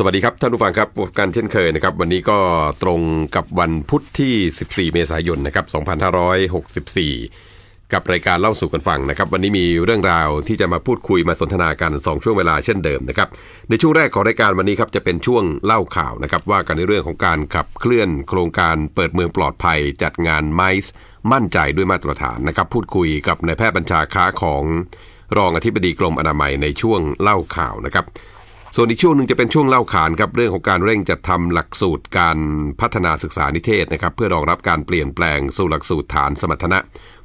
สวัสดีครับท่านผู้ฟังครับพบกันเช่นเคยนะครับ วันนี้ก็ตรงกับวันพุธที่ 14 เมษายนนะครับ 2564 กับรายการเล่าสู่กันฟังนะครับ วันนี้มีเรื่องราวที่จะมาพูดคุยมาสนทนากัน 2 ช่วงเวลาเช่นเดิมนะครับ ในช่วงแรกของรายการวันนี้ครับจะเป็นช่วงเล่าข่าวนะครับ ว่ากันในเรื่องของการขับเคลื่อนโครงการเปิดเมืองปลอดภัย จัดงานไมซ์มั่นใจด้วยมาตรฐานนะครับ พูดคุยกับนายแพทย์บัญชาค้าของรองอธิบดีกรมอนามัยในช่วงเล่าข่าวนะครับ ส่วนอีกช่วงหนึ่งจะเป็นช่วงเล่าขานครับเรื่องของการเร่งจัดทำหลักสูตรการพัฒนาศึกษานิเทศนะครับเพื่อรองรับการเปลี่ยนแปลงสู่หลักสูตรฐานสมรรถนะ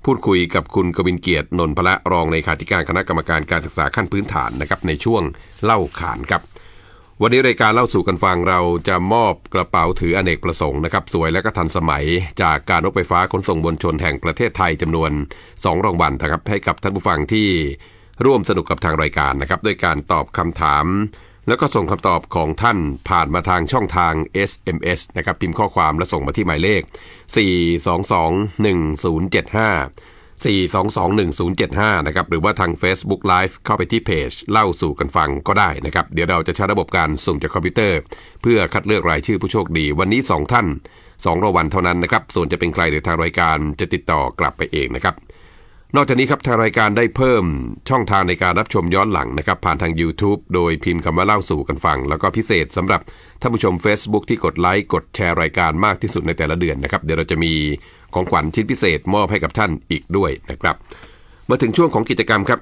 พูดคุยกับคุณกวินเกียรตินนพละรองในขาธิการคณะกรรมการการศึกษาขั้นพื้นฐานนะครับในช่วงเล่าขานครับ วันนี้รายการเล่าสู่กันฟังเราจะมอบกระเป๋าถืออเนกประสงค์นะครับสวยและก็ทันสมัย จากการรถไฟฟ้าขนส่งมวลชนแห่งประเทศไทยจำนวน 2รางวัลนะครับให้กับท่านผู้ฟังที่ร่วมสนุกกับทางรายการนะครับด้วยการตอบคำถาม แล้วก็ส่งคำตอบของท่านผ่านมาทางช่องทาง SMS นะครับพิมพ์ข้อความและส่งมาที่หมายเลข 4221075 4221075 นะครับ หรือว่าทาง Facebook Live เข้าไปที่เพจ เล่าสู่กันฟังก็ได้นะครับ เดี๋ยวเราจะใช้ระบบการสุ่มจากคอมพิวเตอร์ เพื่อคัดเลือกรายชื่อผู้โชคดี วันนี้ 2 ท่าน2รางวัลเท่านั้นนะครับ ส่วนจะเป็นใครเดี๋ยทางรายการจะติดต่อกลับไปเองนะครับ นอกจากนี้ครับทางรายการได้เพิ่มช่องทางในการรับชมย้อนหลังนะครับ ผ่านทาง YouTube โดยพิมพ์คำว่าเล่าสู่กันฟัง แล้วก็พิเศษสำหรับท่านผู้ชม Facebook ที่กดไลค์กดแชร์รายการมากที่สุดในแต่ละเดือนนะครับ เดี๋ยวเราจะมีของขวัญชิ้นพิเศษมอบให้กับท่านอีกด้วยนะครับ มาถึงช่วงของกิจกรรมครับ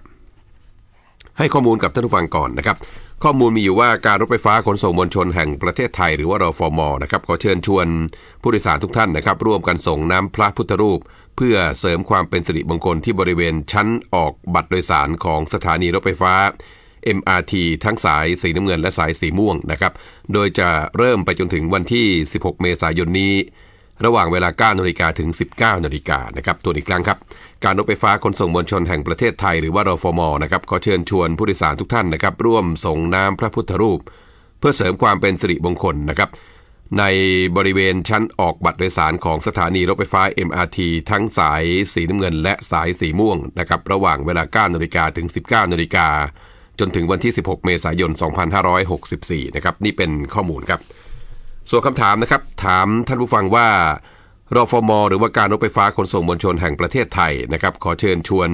ให้ข้อมูลกับท่านผู้ฟังก่อนนะครับ ข้อมูลมีอยู่ว่าการรถไฟฟ้าขนส่งมวลชนแห่งประเทศไทย หรือว่ารฟมนะครับขอเชิญชวนผู้โดยสารทุกท่านนะครับ ร่วมกันส่งน้ำพระพุทธรูป เพื่อเสริมความเป็นสิริมงคลที่บริเวณชั้นออกบัตรโดยสารของสถานีรถไฟฟ้า MRT ทั้งสายสีน้ำเงินและสายสีม่วงนะครับ โดยจะเริ่มไปจนถึงวันที่ 16 เมษายนนี้ ระหว่างเวลา 9นาฬิกาถึง 19นาฬิกานะครับตัวอีกครั้งครับ การรถไฟฟ้าขนส่งมวลชนแห่งประเทศไทยหรือว่ารฟมนะครับขอเชิญชวนผู้โดยสารทุกท่านนะครับร่วมส่งน้ำพระพุทธรูป เพื่อเสริมความเป็นสิริมงคลนะครับ ในบริเวณชั้นออกบัตรโดยสารของสถานีรถไฟฟ้า MRT ทั้งสายสีน้ำเงินและสายสีม่วงนะครับระหว่างเวลา 9นาฬิกาถึง 19นาฬิกาจนถึงวันที่ 16 เมษายน 2564 นะครับ นี่เป็นข้อมูลครับ ส่วนคำถามนะครับ ถามท่านผู้ฟังว่า รฟม หรือว่าการรถไฟฟ้าขนส่งมวลชนแห่งประเทศไทยนะครับขอเชิญชวน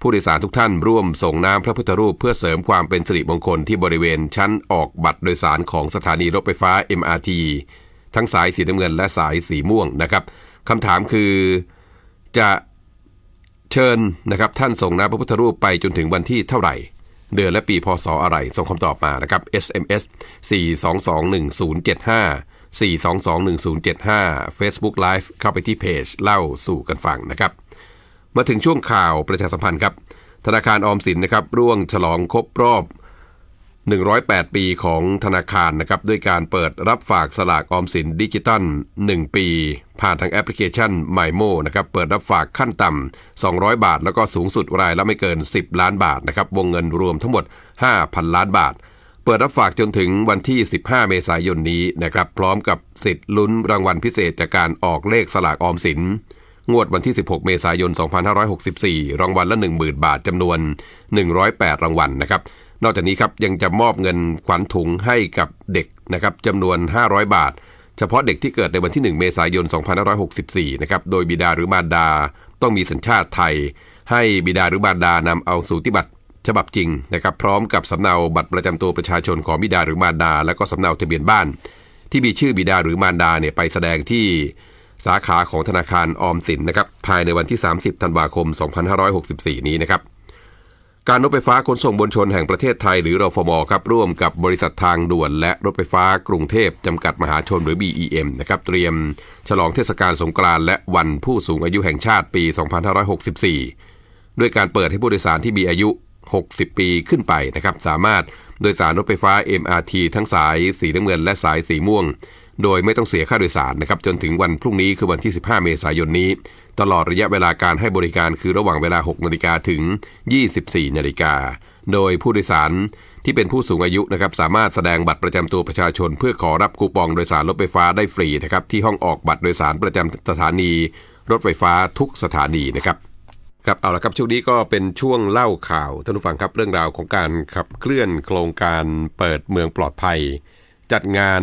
ผู้โดยสารทุกท่านร่วมส่งน้ำพระพุทธรูปเพื่อเสริมความเป็นสิริมงคลที่บริเวณชั้นออกบัตรโดยสารของสถานีรถไฟฟ้า MRT ทั้งสายสีน้ำเงินและสายสีม่วงนะครับคำถามคือจะเชิญนะครับท่านส่งน้ำพระพุทธรูปไปจนถึงวันที่เท่าไหร่ เดือนและปีพศอะไรส่งคำตอบมานะครับ SMS 4221075 4221075 Facebook Live เข้าไปที่เพจเล่าสู่กันฟังนะครับ มาถึงช่วงข่าวประชาสัมพันธ์ครับ ธนาคารออมสินนะครับร่วงฉลองครบรอบ 108 ปีของธนาคารนะครับด้วยการเปิดรับฝากสลากออมสินดิจิตัล 1 ปี ผ่านทางแอปพลิเคชัน m y m o นะครับเปิดรับฝากขั้นต่ำ 200 บาท แล้วก็สูงสุดรายละไม่เกิน 10 ล้านบาทนะครับวงเงินรวมทั้งหมด 5,000 ล้านบาท เปิดรับฝากจนถึงวันที่ 15 เมษายนนี้นะครับ พร้อมกับสิทธิ์ลุ้นรางวัลพิเศษจากการออกเลขสลากออมสิน งวดวันที่ 16 เมษายน 2564 รางวัลละ 10,000 บาทจำนวน 108 รางวัลนะครับ นอกจากนี้ครับยังจะมอบเงินขวัญถุงให้กับเด็กนะครับจำนวน 500 บาท เฉพาะเด็กที่เกิดในวันที่ 1 เมษายน 2564 นะครับ โดยบิดาหรือมารดาต้องมีสัญชาติไทย ให้บิดาหรือมารดานำเอาสูติบัตร ฉบับจริงนะครับพร้อมกับสำเนาบัตรประจำตัวประชาชนของบิดาหรือมารดา และก็สำเนาทะเบียนบ้าน ที่มีชื่อบิดาหรือมารดาเนี่ยไปแสดงที่สาขาของธนาคารออมสินนะครับภายในวันที่ 30 ธันวาคม 2564 นี้นะครับการรถไฟฟ้าขนส่งมวลชนแห่งประเทศไทยหรือรฟมครับร่วมกับบริษัททางด่วน และรถไฟฟ้ากรุงเทพจำกัดมหาชนหรือ BEM นะครับเตรียมฉลองเทศกาลสงกรานต์และวันผู้สูงอายุแห่งชาติปี 2564 ด้วยการเปิดให้ผู้โดยสารที่มีอายุ 60 ปีขึ้นไปนะครับ สามารถโดยสารรถไฟฟ้า MRT ทั้งสายสีน้ำเงินและสายสีม่วง โดยไม่ต้องเสียค่าโดยสารนะครับ จนถึงวันพรุ่งนี้คือวันที่ 15 เมษายนนี้ ตลอดระยะเวลาการให้บริการคือระหว่างเวลา 6 นาฬิกาถึง 24 นาฬิกา โดยผู้โดยสารที่เป็นผู้สูงอายุนะครับสามารถแสดงบัตรประจำตัวประชาชน เพื่อขอรับคูปองโดยสารรถไฟฟ้าได้ฟรีนะครับที่ห้องออกบัตรโดยสารประจำสถานี รถไฟฟ้าทุกสถานีนะครับ ครับเอาละครับช่วงนี้ก็เป็นช่วงเล่าข่าวท่านผู้ฟังครับเรื่องราวของการขับเคลื่อนโครงการเปิดเมืองปลอดภัย จัดงาน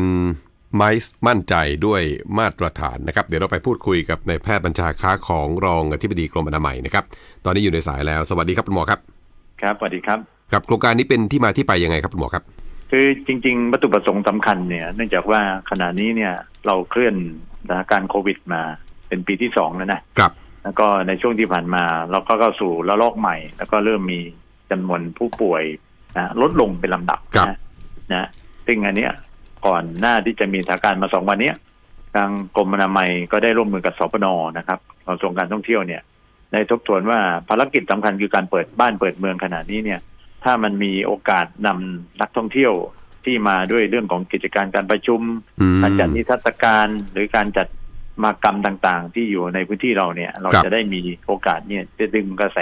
ไมซ์มั่นใจด้วยมาตรฐานนะครับ เดี๋ยวเราไปพูดคุยกับนายแพทย์บัญชาค้าของรองอธิบดีกรมอนามัยนะครับ ตอนนี้อยู่ในสายแล้วสวัสดีครับคุณหมอครับ ครับสวัสดีครับครับโครงการนี้เป็นที่มาที่ไปยังไงครับคุณหมอครับ คือจริง ๆ วัตถุประสงค์สำคัญเนี่ยเนื่องจากว่าขณะนี้เนี่ยเราเคลื่อนสถานการณ์โควิดมาเป็นปีที่สองแล้วนะครับ แล้วก็ในช่วงที่ผ่านมาเราก็เข้าสู่ระลอกใหม่ แล้วก็เริ่มมีจำนวนผู้ป่วยนะลดลงเป็นลำดับครับนะนะซึ่งอันเนี้ยก่อนหน้าที่จะมีสถานการณ์มาสองวันเนี้ยทางกรมอนามัยก็ได้ร่วมมือกับสปนนะครับกระทรวงการท่องเที่ยวเนี่ยได้ทบทวนว่าภารกิจสำคัญคือการเปิดบ้านเปิดเมืองขนาดนี้เนี่ย ถ้ามันมีโอกาสนำนักท่องเที่ยวที่มาด้วยเรื่องของกิจการการประชุมอืมการจัดนิทรรศการ หรือการจัด มากรรมต่างๆ ที่อยู่ในพื้นที่เราเนี่ย เราครับจะได้มีโอกาสเนี่ยจะดึงกระแส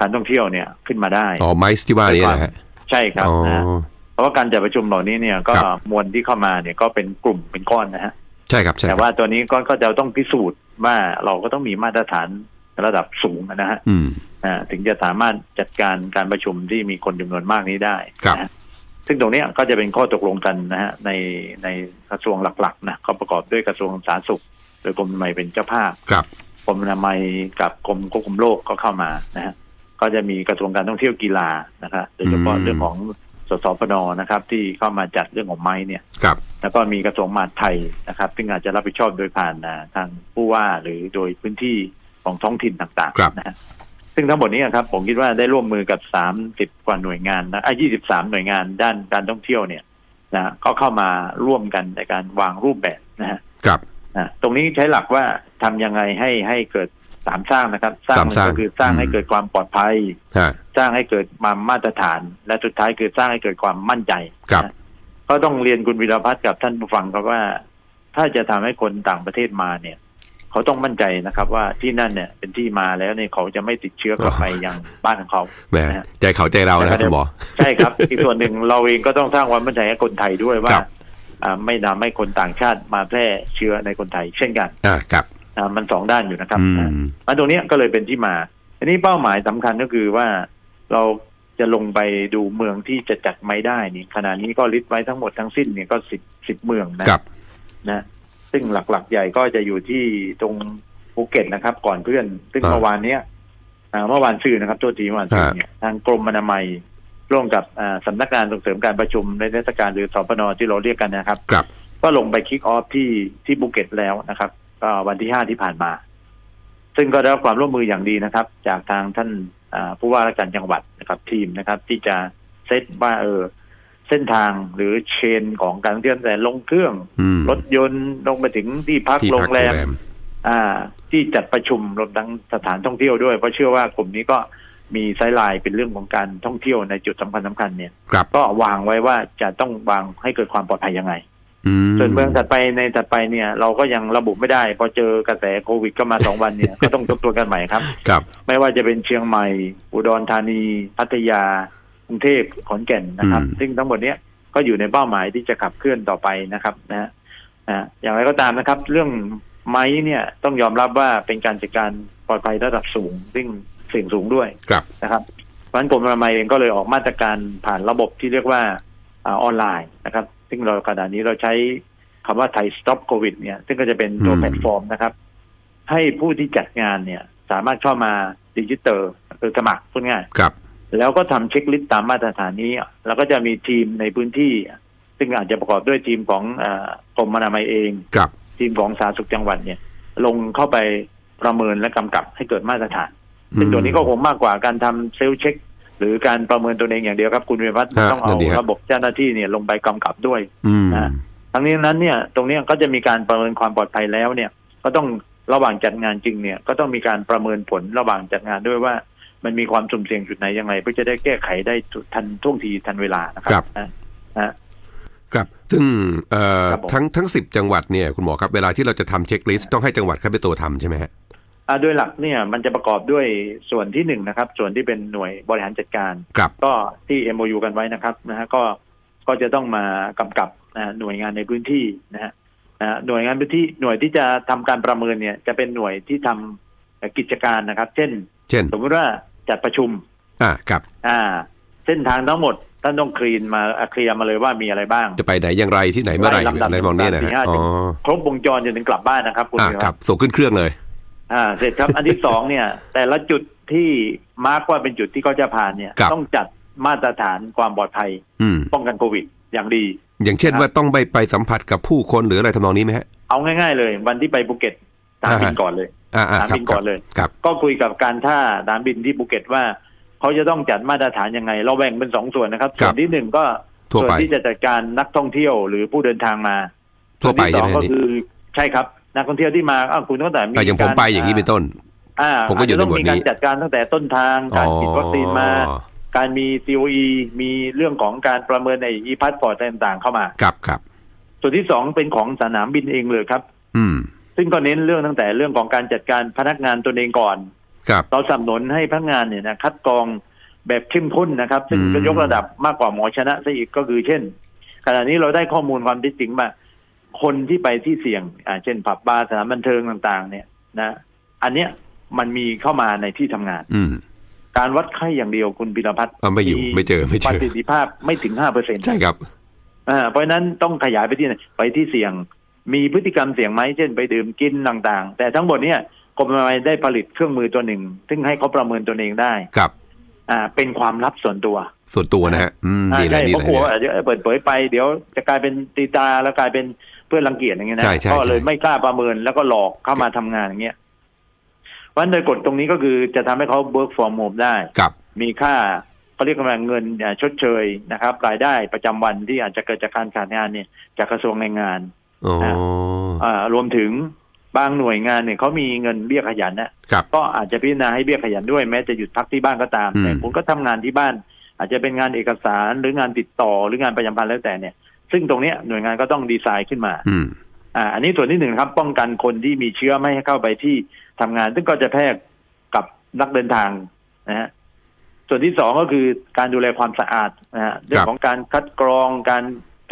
การท่องเที่ยวเนี่ยขึ้นมาได้อ๋อไมซ์ที่ว่านี้นะฮะใช่ครับอ๋อนะเพราะว่าการจัดประชุมเหล่านี้เนี่ยก็ครับมวลที่เข้ามาเนี่ยก็เป็นกลุ่มเป็นก้อนนะฮะใช่ครับใช่คแต่รับว่าตัวนี้ก็ก็จะต้องพิสูจน์ว่าเราก็ต้องมีมาตรฐานระดับสูงนะฮะอืมอ่าถึงจะสามารถจัดการการประชุมที่มีคนจำนวนมากนี้ได้ครับนะฮะซึ่งตรงเนี้ยก็จะเป็นข้อตกลงกันนะฮะในในกระทรวงหลักๆนะก็ประกอบด้วยกระทรวงสาธารณสุข โดยกรมอนามัยเป็นเจ้าภาพครับกรมอนามัยกับกรมควบคุมโรคก็เข้ามานะฮะก็จะมีกระทรวงการท่องเที่ยวกีฬานะครับโดยเฉพาะอืมเรื่องของสสพนนะครับ ที่เข้ามาจัดเรื่องของไม้เนี่ยครับ แล้วก็มีกระทรวงมหาดไทยนะครับซึ่งอาจจะรับผิดชอบโดยผ่านอ่าทางผู้ว่าหรือโดยพื้นที่ของท้องถิ่นต่างครับๆนะฮะซึ่งทั้งหมดนี้ครับ ผมคิดว่าได้ร่วมมือกับ30กว่าหน่วยงานนะอะ23หน่วยงานด้านการท่องเที่ยวเนี่ยนะก็เข้ามาร่วมกันในการวางรูปแบบนะฮะครับอะ ตรงนี้ใช้หลักว่าทำยังไงให้ให้เกิดสามสร้างนะครับ สร้างสามสร้างก็คือสร้างอืมให้เกิดความปลอดภัยฮะสร้างให้เกิดความมาตรฐาน และสุดท้ายคือสร้างให้เกิดความมั่นใจครับนะก็ต้องเรียนคุณวิรพัฒน์กับท่านผู้ฟังครับว่า ถ้าจะทำให้คนต่างประเทศมาเนี่ย เขาต้องมั่นใจนะครับ ว่าที่นั่นเนี่ยเป็นที่มาแล้วเนี่ยเขาจะไม่ติดเชื้อกลับไปยังบ้านของเขาแหมนะฮะใจเขาใจเรานะครับคุณหมอใช่ครับ อีกส่วนหนึ่งเราเองก็ต้องสร้างความมั่นใจให้คนไทยด้วยว่าครับอ่า ไม่นำให้คนต่างชาติมาแพร่เชื้อในคนไทย เช่นกันอ่าครับอ่ามันสองด้านอยู่นะครับอืนะมมันตรงเนี้ยก็เลยเป็นที่มา อันนี้เป้าหมายสำคัญก็คือว่าเราจะลงไปดูเมืองที่จะจัดไม่ได้นี่ขณะนี้ก็ลิสต์ไว้ทั้งหมดทั้งสิ้นเนี่ยก็สิบสิบเมืองนะครับนะ ซึ่งหลักๆ ใหญ่ก็จะอยู่ที่ตรงภูเก็ตนะครับ ก่อนเพื่อน ซึ่งอ่าเมื่อวานเนี้ยอ่าเมื่อวานซื่อนะครับโทษทีเมื่อวานซื่อฮะเนี่ยทางกรมอนามัย ร่วมกับอ่าสำนักงานส่งเสริมการประชุมในเทศกาลหรือสปนที่เราเรียกกันนะครับครับก็ลงไปคิกออฟที่ที่ภูเก็ตแล้วนะครับก็วันที่ห้าที่ผ่านมา ซึ่งก็ได้รับความร่วมมืออย่างดีนะครับ จากทางท่านอ่าผู้ว่าราชการจังหวัดนะครับทีมนะครับ ที่จะเซตว่าเออเส้นทางหรือเชนของการท่องเที่ยวตั้งแต่ลงเครื่องอืมรถยนต์ลงไปถึงที่พักที่โรพังกแรโรงมแรม อ่า ที่จัดประชุมรวมทั้งสถานท่องเที่ยวด้วย เพราะเชื่อว่ากลุ่มนี้ก็ มีไซด์ไลน์เป็นเรื่องของการท่องเที่ยวในจุดสำคัญสำคัญเนี่ย ครับ ก็วางไว้ว่าจะต้องวางให้เกิดความปลอดภัยยังไง อืม ส่วนเมืองถัดไปในถัดไปเนี่ย เราก็ยังระบุไม่ได้ พอเจอกระแสโควิดก็มาสองวันเนี่ย ก็ต้องทบทวนกันใหม่ครับ ครับ ไม่ว่าจะเป็นเชียงใหม่ อุดรธานี พัทยากรุงเทพขอนแก่นนะครับ อืม ซึ่งทั้งหมดเนี้ยก็อยู่ในเป้าหมายที่จะขับเคลื่อนต่อไปนะครับนะฮะอ่าอย่างไรก็ตามนะครับ เรื่องไม้เนี่ยต้องยอมรับว่าเป็นการจัดการปลอดภัยระดับสูง ซึ่ง เสี่ยงสูงด้วยครับนะครับเพราะฉะนั้นกรมอนามัยเองก็เลยออกมาตรการผ่านระบบที่เรียกว่าอาออนไลน์นะครับ ซึ่งเราขณะนี้เราใช้คำว่าไทย Stop COVID เนี่ย ซึ่งก็จะเป็นตัวอืมแพลตฟอร์มนะครับ ให้ผู้ที่จัดงานเนี่ย สามารถเข้ามาดิจิเตอร์คือสมัครพูดง่ายครับ แล้วก็ทำเช็คลิสต์ตามมาตรฐานนี้ แล้วก็จะมีทีมในพื้นที่ ซึ่งอาจจะประกอบด้วยทีมของอากรมอนามัยเองครับทีมของสาธารณสุขจังหวัดเนี่ย ลงเข้าไปประเมินและกำกับให้เกิดมาตรฐาน ซึ่งตัวนี้ก็คงมากกว่าการทำเซลล์เช็ค หรือการประเมินตัวเองอย่างเดียวครับ คุณวิพัฒน์ฮะต้องเอานั่นดีครับระบบเจ้าหน้าที่เนี่ยลงไปกำกับด้วยอืมนะทั้งนี้นั้นเนี่ย ตรงเนี้ยก็จะมีการประเมินความปลอดภัยแล้วเนี่ย ก็ต้องระหว่างจัดงานจริงเนี่ย ก็ต้องมีการประเมินผลระหว่างจัดงานด้วยว่า มันมีความสุ่มเสี่ยงจุดไหนยังไงเพื่อจะได้แก้ไขได้ทันท่วงทีทันเวลานะคครัรับนะนะครับ ซึ่งเอ่อครับผมทั้งทั้งสิบจังหวัดเนี่ยคุณหมอครับ เวลาที่เราจะทำเช็คลิสต์ต้องให้จังหวัดเข้าไปนตัวทำใช่ไหมฮะอ่า โดยหลักเนี่ยมันจะประกอบด้วยส่วนที่หนึ่งนะครับ ส่วนที่เป็นหน่วยบริหารจัดการ ครับก็ที่ MOU กันไว้นะครับนะฮะก็ก็จะต้องมากำกับนะฮะหน่วยงานในพื้นที่นะฮะนะฮะหน่วยงานพื้นที่หน่วยที่จะทำการประเมินเนี่ย จะเป็นหน่วยที่ทำกิจการนะครับ เช่น เช่น สมมติว่าจัดประชุม อ่าครับ อ่า เส้นทางทั้งหมดท่านต้องคลีนมาอะเคลียร์มาเลยว่ามีอะไรบ้าง จะไปไหนอย่างไรที่ไหนเมื่อไหร่ไล่ลำดับอะไรมองเนี้ยนะสี่ฮะห้าอ๋อครบวงจรจนถึงกลับบ้านนะครับคุณอ่าพิคพัรัฒบน์ส่งขึ้นเครื่องเลย อ่า เสร็จครับอันที่สองเนี่ย แต่ละจุดที่มาร์กว่าเป็นจุดที่เขาจะผ่านเนี่ย ครับ ต้องจัดมาตรฐานความปลอดภัย อืม ป้องกันโควิดอย่างดี อย่างเช่นครับว่าต้องไปไปสัมผัสกับผู้คนหรืออะไรทำนองนี้ไหมฮะ เอาง่าย ๆ เลย วันที่ไปภูเก็ตสนามบินอ่าฮะ ก่อนเลย อ่าสอ่านามครับบินก่อนเลย ครับก็คุยกับการท่าสนามบินที่ภูเก็ตว่า เขาจะต้องจัดมาตรฐานยังไง เราแบ่งเป็นสองส่วนนะครับครัส่บวนที่หนึ่งก็ทั่วส่วนไป ที่จะจัดการนักท่องเที่ยวหรือผู้เดินทางมาทั่วไปส่วนที่สองใช่ไหมก็นี่คือใช่ครับ นักท่องเที่ยวที่มาอ้าวคุณตั้งแต่มีแต่อย่างผมกรไปอย่างนี้เป็นต้น อ่าผมก็อยู่าจจะต้องในหมวดมีการนี้จัดการตั้งแต่ต้นทางการฉีดวัคซีนมา อ๋อการมี COE มีเรื่องของการประเมินใน e p a s s p o r t ต่างๆเข้ามา ครับครับส่วนที่สองเป็นของสนามบินเองเลยครับ อืมซึ่งก็เน้นเรื่องตั้งแต่เรื่องของการจัดการพนักงานตัวเองก่อน ครับ เราสนับสนุนให้พนักงานเนี่ยนะคัดกรองแบบเข้มข้นนะครับ ซึ่งอืมก็ยกระดับมากกว่าหมอชนะซะอีกก็คือเช่น ขณะนี้เราได้ข้อมูลความเท็จจริงว่า คนที่ไปที่เสี่ยงอ่าเช่นผับบาร์สถานบันเทิงต่าง ๆ เนี่ยนะ อันเนี้ยมันมีเข้ามาในที่ทำงาน อืมการวัดไข้อย่างเดียวคุณพิรพัฒน์เอาไม่อยู่ไม่เจอไม่เจปอระสิทธิภาพไม่ถึงห้าเปอร์เซ็นต์ใช่ครับอ่าเพราะฉะนั้นต้องขยายไปที่ไหนไปที่เสี่ยง มีพฤติกรรมเสี่ยงไหมเช่นไปดื่มกินต่าง ๆ แต่ทั้งหมดเนี่ยกรมอนามัยได้ผลิตเครื่องมือตัวหนึ่ง ซึ่งให้เขาประเมินตัวเองได้ครับอ่าเป็นความลับส่วนตัว ส่วนตัวนะฮะอืมอ่านี่แหละใช่นี่เพแหราะละกลัวนี่แหว่าละเดี๋ยวเปิดเผยไปเดี๋ยวจะกลายเป็นตีตาแล้วกลายเป็น เพื่อนรังเกียจอย่างเงี้ยนะใช่ใช่ก็เลยใช่ ไม่กล้าประเมินแล้วก็หลอกเข้ามาทำงานอย่างเงี้ยเพราะฉะนั้นโดยกฎตรงนี้ก็คือจะทำให้เขา work from home ได้ครับ มีค่าเขาเรียกว่าเงินอ่าชดเชยนะครับ รายได้ประจำวันที่อาจจะเกิดจากการขาดงานเนี่ยจากกระทรวงแรงงานอ๋ออ่ารวมถึงบางหน่วยงานเนี่ยเขามีเงินเบี้ยขยันนะครับ ก็อาจจะพิจารณาให้เบี้ยขยันด้วยแม้จะหยุดพักที่บ้านก็ตาม อืม แต่คุณก็ทำงานที่บ้าน อาจจะเป็นงานเอกสารหรืองานติดต่อหรืองานประจำพันธ์แล้วแต่เนี่ย ซึ่งตรงเนี้ยหน่วยงานก็ต้องดีไซน์ขึ้นมาอืมอ่า อันนี้ส่วนที่หนึ่งครับ ป้องกันคนที่มีเชื้อไม่ให้เข้าไปที่ทำงาน ซึ่งก็จะแพร่กับนักเดินทางนะฮะส่วนที่สองก็คือการดูแลความสะอาดนะฮะเรื่องของการคัดกรองการ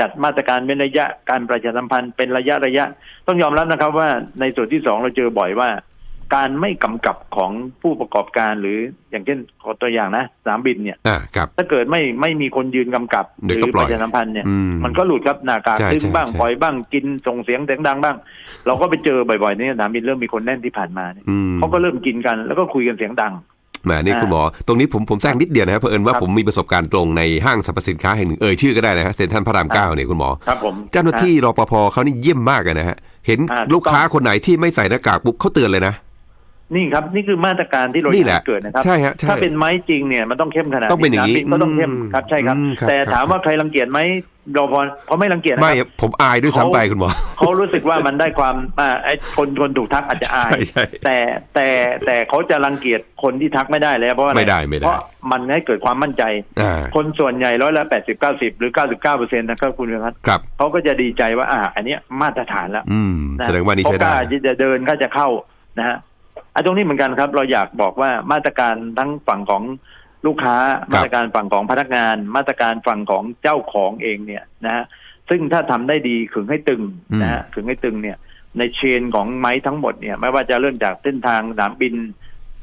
จัดมาตรการเป็นระยะการประชาสัมพันธ์เป็นระยะระยะ ต้องยอมรับนะครับว่าในส่วนที่สองเราเจอบ่อยว่า การไม่กำกับของผู้ประกอบการหรืออย่างเช่นขอตัวอย่างนะสนามบินเนี่ยอ่าครับถ้าเกิดไม่ไม่มีคนยืนกำกับหเดี๋รืยวก็อปล่ปอยระชาสัมพันธ์เนี่ยอืมมันก็หลุดครับหน้ากากใช่ซึ่งใช่บ้างใช่ปล่อยบ้างกินส่งเสียงเสียงดังบ้าง เราก็ไปเจอบ่อยๆในสนามบินเริ่มมีคนแน่นที่ผ่านมาเนี่ยอืมเขาก็เริ่มกินกันแล้วก็คุยกันเสียงดังแหมนี่อ่าคุณหมอ ตรงนี้ผมผมแทรกนิดเดียวนะครับเผอิญว่าครับผมมีประสบการณ์ตรงในห้างสรรพสินค้าแห่งหนึ่งเอ่ยชื่อก็ได้นะฮะเซ็นทรัลพระรามเก้าเนี่ยคุณหมอครับผมเจ้าหน้าที่รปภเขานี่เยี่ยมมากเลยนะฮะเห็นอ่าถูกต้องลูกค้าคนไหนที่ไม่ใส่หน้ากากปุ๊บเขาเตือนเลยนะ นี่ครับนี่คือมาตรการที่เรานี่อแหยาละกเกิดนะครับ ใช่ฮะใช่ถ้าเป็นไม้จริงเนี่ยมันต้องเข้มขนาดต้องเป็นอย่างนี้สมบิก็ต้องเข้มอืมครับใช่ครับอืมครับแต่ครับถามว่าใครรังเกียจไหมรปภเขาไม่รังเกียจนะไม่ครับผมอายด้วยซ้ำไปคุณหมอเขารู้สึกว่ามันได้ความอ่าไอ้คนคนถูกทักอาจจะอายใช่ใช่แต่แต่แต่เขาจะรังเกียจคนที่ทักไม่ได้แล้วเพราะว่าอะรไม่ได้ไม่ได้เพราะมันให้เกิดความมั่นใจอ่าคนส่วนใหญ่ร้อยละแปดสิบเก้าสิบหรือเก้าสิบเก้าเปอร์เซ็นต์นะครับคุณพิพัฒน์ครับเขาก็จะดีใจว่าอ่า อันเนี้ยมาตรฐานแล้วอืมะแสดงว่านี่เขาใช้กได้ล้าที่จะเดินก็จะเข้านะฮะ อันตรงนี้เหมือนกันครับ เราอยากบอกว่ามาตรการทั้งฝั่งของลูกค้ามาตรการฝั่งของพนักงาน มาตรการฝั่งของเจ้าของเองเนี่ยนะฮะซึ่งถ้าทำได้ดีขึงให้ตึงนะฮะขึงให้ตึงเนี่ย ในเชนของไม้ทั้งหมดเนี่ยไม่ว่าจะเริ่มจากเส้นทางสนามบิน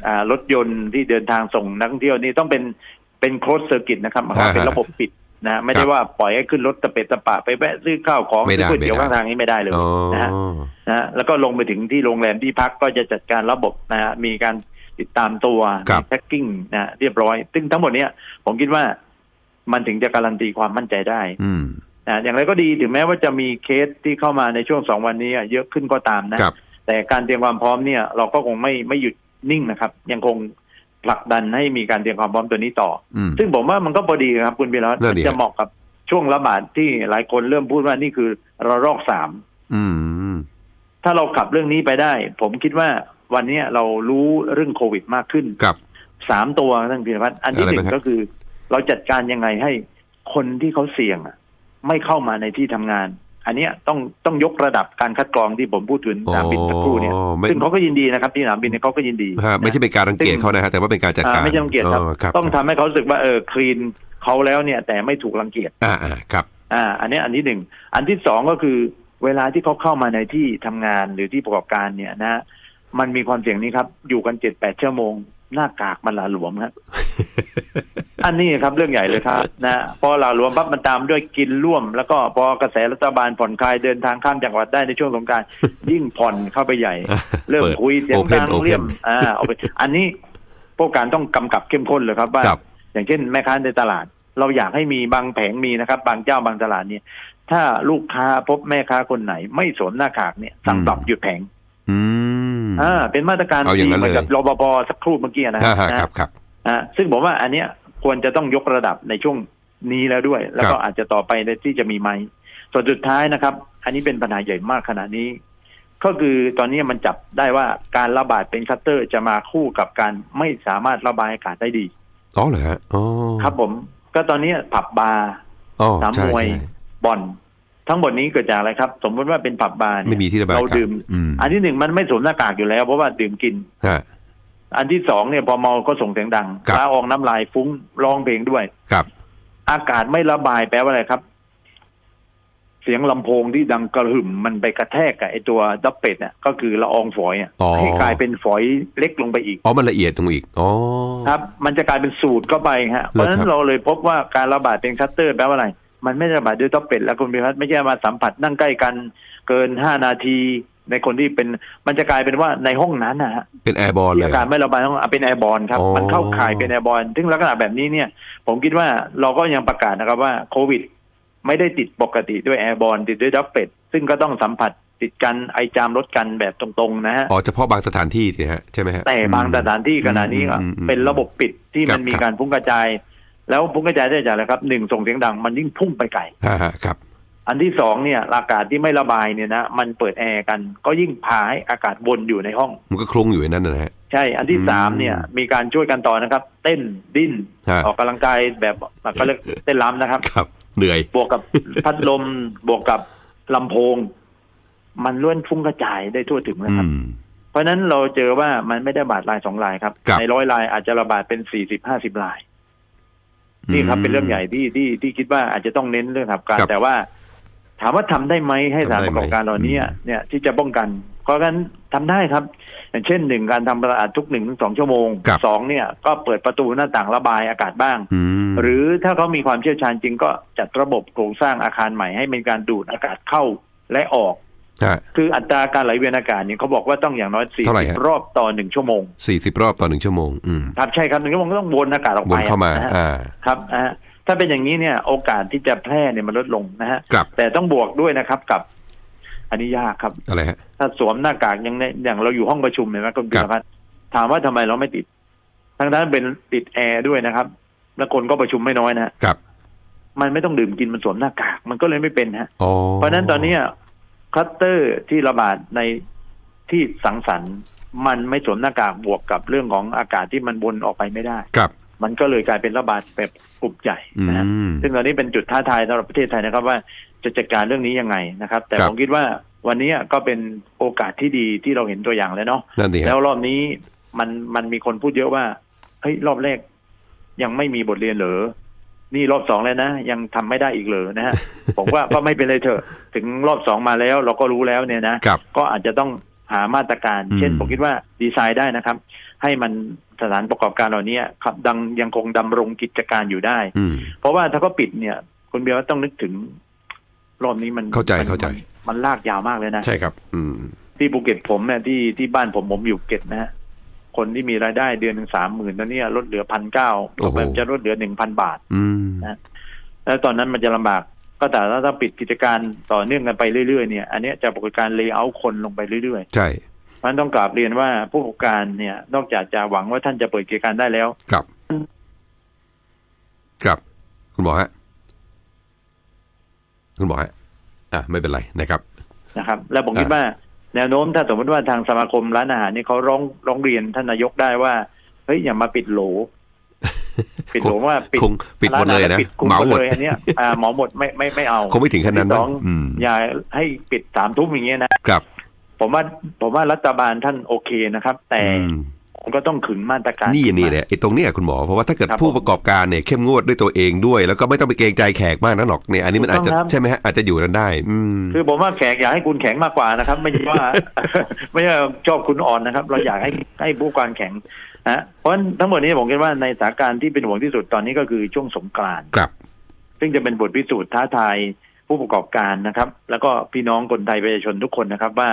อ่ารถยนต์ที่เดินทางส่งนักท่องเที่ยวนี่ต้องเป็นเป็นโค s เซอร์กิตนะครับหมายความว่าเป็นระบบปิด นะไม่ได้ว่าปล่อยให้ขึ้นรถตะเปะตะปะไปแวะซื้อข้าวของไม่ได้ซื้อก๋วยเตี๋ยวไม่ได้ข้างทางนี้ไม่ได้เลยอ๋อนะฮะนะฮะแล้วก็ลงไปถึงที่โรงแรมที่พักก็จะจัดการระบบนะฮะมีการติดตามตัวครับมีแพ็กกิ้งนะฮะเรียบร้อย ซึ่งทั้งหมดเนี้ยผมคิดว่ามันถึงจะการันตีความมั่นใจได้อืมนะอย่างไรก็ดีถึงแม้ว่าจะมีเคสที่เข้ามาในช่วงสองวันนี้เยอะขึ้นก็ตามนะครับแต่การเตรียมความพร้อมเนี่ย เราก็คงไม่ไม่หยุดนิ่งนะครับ ยังคง ผลักดันให้มีการเตรียมความพร้อมตัวนี้ต่ออืมซึ่งผมว่ามันก็พอดีครับคุณพิรัตน์นั่นมันดิจะเหมาะกับช่วงระบาดที่หลายคนเริ่มพูดว่านี่คือระลอกสามอืมถ้าเราขับเรื่องนี้ไปได้ ผมคิดว่าวันนี้เรารู้เรื่องโควิดมากขึ้นครับสามตัวท่านพิรพัฒน์อันที่อะไรหนึ่บ้างงครับก็คือ เราจัดการยังไงให้คนที่เขาเสี่ยงอะไม่เข้ามาในที่ทำงาน อันเนี้ยต้องต้องยกระดับการคัดกรองที่ผมพูดถึงสนามบินสักครู่เนี่ยอ๋อไม่ซึ่งเขาก็ยินดีนะครับที่สนามบินเนี่ยเขาก็ยินดีฮะไม่ใช่เป็นการรังเกียจเขานะฮะแต่ว่าเป็นการจัดอ่าการไม่ใช่รังเกียจครับอ๋อครับต้องทำให้เขารู้สึกว่าเออคลีนเขาแล้วเนี่ย แต่ไม่ถูกรังเกียจอ่าอ่าครับ อ่า อันนี้อันที่หนึ่งอันที่สองก็คือ เวลาที่เขาเข้ามาในที่ทำงานหรือที่ประกอบการเนี่ยนะ มันมีความเสี่ยงนี้ครับ อยู่กันเจ็ดแปดชั่วโมง หน้ากากมันหลาหลวมครับอันนี้ครับเรื่องใหญ่เลยครับ นะพอหลากหลวมปั๊บมันตามด้วยกินร่วม แล้วก็พอกระแสรัฐบาลผ่อนคลายเดินทางข้ามจังหวัดได้ในช่วงสงกรารยิ่งผ่อนเข้าไปใหญ่ เริ่มเปิดคุยเสียง Open ดัง Open เรียมอ่าเอาไปอันนี้พวกการต้องกำกับเข้มข้นเลยครับ ว่าครับอย่างเช่นแม่ค้าในตลาด เราอยากให้มีบางแผงมีนะครับ บางเจ้าบางตลาดเนี่ยถ้าลูกค้าพบแม่ค้าคนไหน ไม่สวมหน้ากากเนี่ยสั่งอืมปรับหยุดแผง อืม อ่าเป็นมาตรการเอาอย่างนั้นเหมือนกับเลยรปภสักครู่เมื่อกี้นะฮ่าฮ่านะครับครับอ่าซึ่งผมว่าอันเนี้ยควรจะต้องยกระดับในช่วงนี้แล้วด้วย แล้วก็ครับอาจจะต่อไปในที่จะมีไหมส่วนสุดท้ายนะครับ อันนี้เป็นปัญหาใหญ่มากขนาดนี้ ก็คือตอนนี้มันจับได้ว่าการระบาดเป็นคัตเตอร์จะมาคู่กับการไม่สามารถระบายอากาศได้ดีอ๋อเหรอฮะอ๋อครับผม ก็ตอนนี้ผับบาร์อ๋อสนามใช่มวยใช่บ่อน ทั้งหมดนี้เกิดจากอะไรครับ สมมติว่าเป็นผับบาร์เนี่ยไม่มีที่ระบายเราอากาศดื่มอืมอันที่หนึ่งมันไม่สวมหน้ากากอยู่แล้ว เพราะว่าดื่มกินฮะอันที่สองเนี่ยพอเมาก็ส่งเสียงดังครับลาออกน้ำลายฟุ้งร้องเพลงด้วยครับ อากาศไม่ระบายแปลว่าอะไรครับ เสียงลำโพงที่ดังกระหึ่มมันไปกระแทกกับไอตัวดับเป็ดเนี่ยก็คือละอองฝอยอะอ๋อให้กลายเป็นฝอยเล็กลงไปอีกอ๋อมันละเอียดตรงอีกอ๋อครับ มันจะกลายเป็นสูตรเข้าไปฮะเพราะฉะนั้ครันบเราเลยพบว่าการระบาดเป็นคัตเตอร์แปลว่าอะไร มันไม่ได้ระบาดด้วยดับเป็ดแล้วคุณพิพัฒน์ไม่ใช่มาสัมผัสนั่งใกล้กันเกินห้านาทีในคนที่เป็นมันจะกลายเป็นว่าในห้องนั้นนะฮะเป็นแอร์บอลเลที่ยอาการไม่ระบายต้องอะเป็นแอร์บอลครับอ๋อมันเข้าข่ายเป็นแอร์บอลซึ่งลักษณะแบบนี้เนี่ย ผมคิดว่าเราก็ยังประกาศนะครับว่าโควิด ไม่ได้ติดปกติด้วยแอร์บอลติดด้วยดับเป็ด ซึ่งก็ต้องสัมผัสติดกันไอจามลดกันแบบตรงๆนะฮะอ๋อเฉพาะบางสถานที่สิฮะใช่ไหมฮะแต่บางสถานที่ขณะนี้ก็อืมอืมเป็นระบบปิดที่ครับมันมีครับการพุ่งกระจาย แล้วพุ่งกระจายได้จากอะไรครับหนึ่งส่งเสียงดังมันยิ่งพุ่งไปไกลฮะฮะครับ อันที่สองเนี่ยอากาศที่ไม่ระบายเนี่ยนะมันเปิดแอร์กันก็ยิ่งพาให้อากาศวนอยู่ในห้อง มันก็คลุ้งอยู่ในนั้นนะฮะ ใช่ อันที่อืมสามเนี่ย มีการช่วยกันต่อนะครับ เต้นดิ้นฮะ ออกกำลังกายแบบก็เรียกเต้นรำนะครับ ครับ เหนื่อย บวกกับพัดลม บวกกับลำโพง มันล้วนฟุ้งกระจายได้ทั่วถึงนะอืครับ ม เพราะฉะนั้นเราเจอว่ามันไม่ได้บาดรายสองรายครับ ครับ ในร้อยรายอาจจะระบาดเป็นสี่สิบห้าสิบราย นี่ครับเป็นเรื่องใหญ่ที่ที่ที่คิดว่าอาจจะต้องเน้นเรื่องขับการครับแต่ว่าถามว่าทำได้ไหมให้สถานทำได้ประกอบการไหมเหล่านี้อืมเนี่ยที่จะป้องกัน เพราะงั้นทำได้ครับ อย่างเช่นหนึ่งการทำประอาดทุกหนึ่งถึงสองชั่วโมงครับสองเนี่ยก็เปิดประตูหน้าต่างระบายอากาศบ้างอืมหรือถ้าเขามีความเชี่ยวชาญจริงก็จัดระบบโครงสร้างอาคารใหม่ให้มีการดูดอากาศเข้าและออกฮะ คืออัตราการไหลเวียนอากาศเนี่ยเขาบอกว่าต้องอย่างน้อยสี่เท่าไหร่สิบฮะรอบต่อหนึ่งชั่วโมงสี่สิบรอบต่อหนึ่งชั่วโมงอืมครับใช่ครับหนึ่งชั่วโมงก็ต้องวนอากาศออกวไปนเข้ามานะฮะอ่าครับอ่าถ้าเป็นอย่างนี้เนี่ยโอกาสที่จะแพร่เนี่ยมันลดลงนะฮะครับแต่ต้องบวกด้วยนะครับกับ อันนี้ยากครับอะไรฮะถ้าสวมหน้ากากยังในอย่างเราอยู่ห้องประชุมเห็นไหมคุณพิครับพัฒน์ถามว่าทำไมเราไม่ติดทั้งนั้นเป็นติดแอร์ด้วยนะครับ แล้วคนก็ประชุมไม่น้อยนะครับ มันไม่ต้องดื่มกินมันสวมหน้ากาก มันก็เลยไม่เป็นฮะอ๋อเพราะฉะนั้นตอนเนี้ย คลัสเตอร์ที่ระบาดในที่สังสรรค์มันไม่สวมหน้ากากบวกกับเรื่องของอากาศที่มันวนออกไปไม่ได้ ครับ มันก็เลยกลายเป็นระบาดแบบกลุ่มใหญ่อืนะฮะมซึ่งตอนนี้เป็นจุดท้าทายสำหรับประเทศไทยนะครับว่าจะจัดการเรื่องนี้ยังไงนะครับ แต่ครับ ผมคิดว่าวันนี้ก็เป็นโอกาสที่ดีที่เราเห็นตัวอย่างแล้วเนาะ นั่นสิฮะแล้วรอบนี้มันมันมีคนพูดเยอะว่าเฮ้ยรอบแรกยังไม่มีบทเรียนเหรอ นี่รอบสองแล้วนะ ยังทำไม่ได้อีกเหรอนะฮะผมว่าก็ไม่เป็นไรเถอะ ถึงรอบสองมาแล้วเราก็รู้แล้วเนี่ยนะครับก็อาจจะต้องหามาตรการอืมเช่นผมคิดว่าดีไซน์ได้นะครับ ให้มันสถานประกอบการเหล่านี้ครับดังยังคงดำรงกิจการอยู่ได้อืมเพราะว่าถ้าเขาปิดเนี่ยคุณเบียร์ว่าต้องนึกถึง รอบนี้มันเข้าใจมันเข้าใจมันมันลากยาวมากเลยนะ ใช่ครับ อืมที่ภูเก็ตผมเนี่ยที่ที่บ้านผมผมอยู่ภูเก็ตนะฮะ คนที่มีรายได้เดือนหนึ่งสามหมื่นตอนนี้ลดเหลือพันเก้าโอ้โหแบบจะลดเหลือหนึ่งพันบาทอืมแล้วตอนนั้นมันจะลำบาก ก็แต่ถ้าปิดกิจการต่อเนื่องกันไปเรื่อยๆเนี่ย อันเนี้ยจะประกอบการเลเยอร์คนลงไปเรื่อยๆ ใช่มันต้องกราบเรียนว่าผู้ประกอบการเนี่ย นอกจากจะหวังว่าท่านจะเปิดกิจการได้แล้ว ครับ ครับ คุณหมอฮะคุณหมอฮะอะไม่เป็นไรนะครับนะครับ แล้วผมอ่าคิดว่า แนวโน้มถ้าสมมติว่าทางสมาคมร้านอาหารนี่เขาร้องร้องเรียนท่านนายกได้ว่าเฮ้ยอย่ามาปิดโหลปิดโหลว่าปิดคงปิดหมดเลยร้าอานะปิดกลุ่เหมาหมดเลยอันเนี้ยอ่าเหมาหมดไม่ไม่ไม่เอาคงไม่ถึงขนาดนั้นที่นะสองอืมอย่าให้ปิดสามทุ่มอย่างเงี้ยนะครับ ผมว่าผมว่ารัฐบาลท่านโอเคนะครับ แต่อืม ก็ต้องขึงมาตรการนี่ขึ้นี่มาแหละไอ้ตรงเนี้ยคุณหมอเพราะว่าถ้าเกิดครับผู้ผมประกอบการเนี่ยเข้มงวดด้วยตัวเองด้วย แล้วก็ไม่ต้องไปเกรงใจแขกมากนักหรอกเนี่ยอันนี้มันอาจจะถูกต้องครับใช่ไหมฮะอาจจะอยู่กันได้ อืมคือผมว่าแขกอยากให้คุณแข็งมากกว่านะครับ ไม่ใช่ว่าไม่ใช่ชอบคุณอ่อนนะครับ เราอยากให้ให้ผู้การแข็งนะเพราะฉะนั้นทั้งหมดนี้ผมคิดว่าในสถานการณ์ที่เป็นห่วงที่สุดตอนนี้ก็คือช่วงสงกรานต์ครับ ซึ่งจะเป็นบทพิสูจน์ท้าทายผู้ประกอบการนะครับ แล้วก็พี่น้องคนไทยประชาชนทุกคนนะครับว่า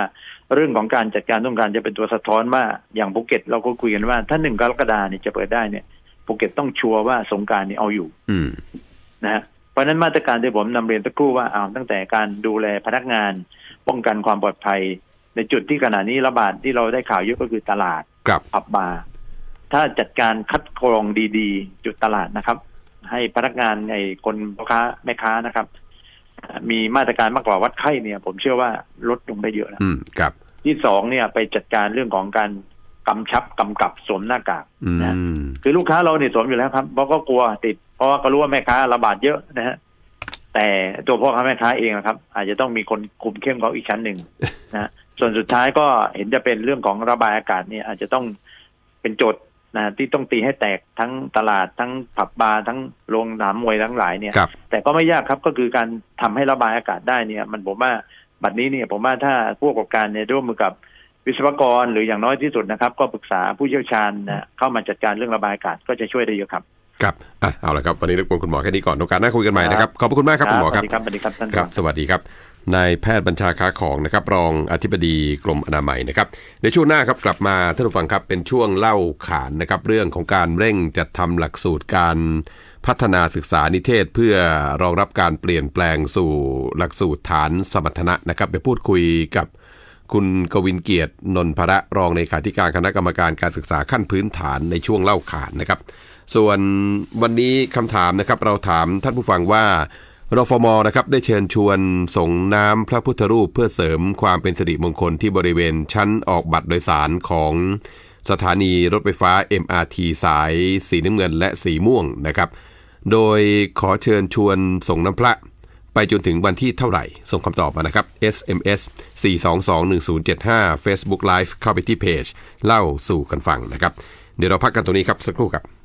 เรื่องของการจัดการต้องการจะเป็นตัวสะท้อนว่าอย่างภูเก็ตเราก็คุยกันว่า ถ้าหนึ่งกรกฎาเนี่ยจะเปิดได้เนี่ยภูเก็ตต้องชัวร์ว่าสงกรารนี่เอาอยู่อืมนะฮะเพราะฉะนั้นมาตรการที่ผมนำเรียนตะกครู่ว่าเอาตั้งแต่การดูแลพนักงาน ป้องกันความปลอดภัย ในจุดที่ขณะนี้ระบาดที่เราได้ข่าวเยอะก็คือตลาดครับผับบาร์ถ้าจัดการคัดกรองดีๆ จุดตลาดนะครับ ให้พนักงานไอ้คนพ่อค้าแม่ค้านะครับ มีมาตรการมากกว่าวัดไข้เนี่ย ผมเชื่อว่าลดลงได้เยอะนะอืมครับ ที่สองเนี่ยไปจัดการเรื่องของการกำชับกำกับสวมหน้ากากอืนะมคือลูกค้าเราเนี่ยสวมอยู่แล้วครับเพราะก็กลัวติด เพราะว่าก็รู้ว่าแม่ค้าระบาดเยอะนะฮะแต่ตัวพ่อค้าแม่ค้าเองนะครับ อาจจะต้องมีคนคุมเข้มเขาอีกชั้นหนึ่งนะส่วนสุดท้ายก็เห็นจะเป็นเรื่องของระบายอากาศเนี่ยอาจจะต้องเป็นโจทย์นะที่ต้องตีให้แตกทั้งตลาดทั้งผับบาร์ทั้งโรงหนามมวยทั้งหลายเนี่ยครับแต่ก็ไม่ยากครับก็คือการทำให้ระบายอากาศได้เนี่ย มันผมว่า บัดนี้เนี่ยผมว่าถ้าผู้ประกอบการเนี่ยร่วมมือกับวิศวกรหรืออย่างน้อยที่สุดนะครับ ก็ปรึกษาผู้เชี่ยวชาญนะเข้ามาจัดการเรื่องระบายอากาศก็จะช่วยได้เยอะครับครับอะเอาละครับวันนี้รบกวนคุณหมอแค่นี้ก่อนโอกาสหน้าคุยกันใหม่นะครับขอบพระคุณมากครับคุณหมอครับสวัสดีครับสวัสดีครับท่านครับสวัสดีครับนายแพทย์บัญชาค้าของนะครับรองอธิบดีกรมอนามัยนะครับในช่วงหน้าครับกลับมาท่านผู้ฟังครับเป็นช่วงเล่าขานนะครับเรื่องของการเร่งจัดทำหลักสูตรการ พัฒนาศึกษานิเทศเพื่อรองรับการเปลี่ยนแปลงสู่หลักสูตรฐานสมรรถนะนะครับไปพูดคุยกับคุณกวินเกียรตินนทระรองเลขาธิการคณะกรรมการการศึกษาขั้นพื้นฐานในช่วงเล่าขานนะครับ ส่วนวันนี้คำถามนะครับเราถามท่านผู้ฟังว่ารฟมนะครับได้เชิญชวนส่งน้ำพระพุทธรูปเพื่อเสริมความเป็นสิริมงคลที่บริเวณชั้นออกบัตรโดยสารของสถานีรถไฟฟ้า MRT สายสีน้ำเงินและสีม่วงนะครับ โดยขอเชิญชวนส่งน้ำพระ ไปจนถึงวันที่เท่าไหร่ ส่งคำตอบมานะครับ SMS 4221075 Facebook Live เข้าไปที่เพจ เล่าสู่กันฟังนะครับ เดี๋ยวเราพักกันตรงนี้ครับสักครู่ครับ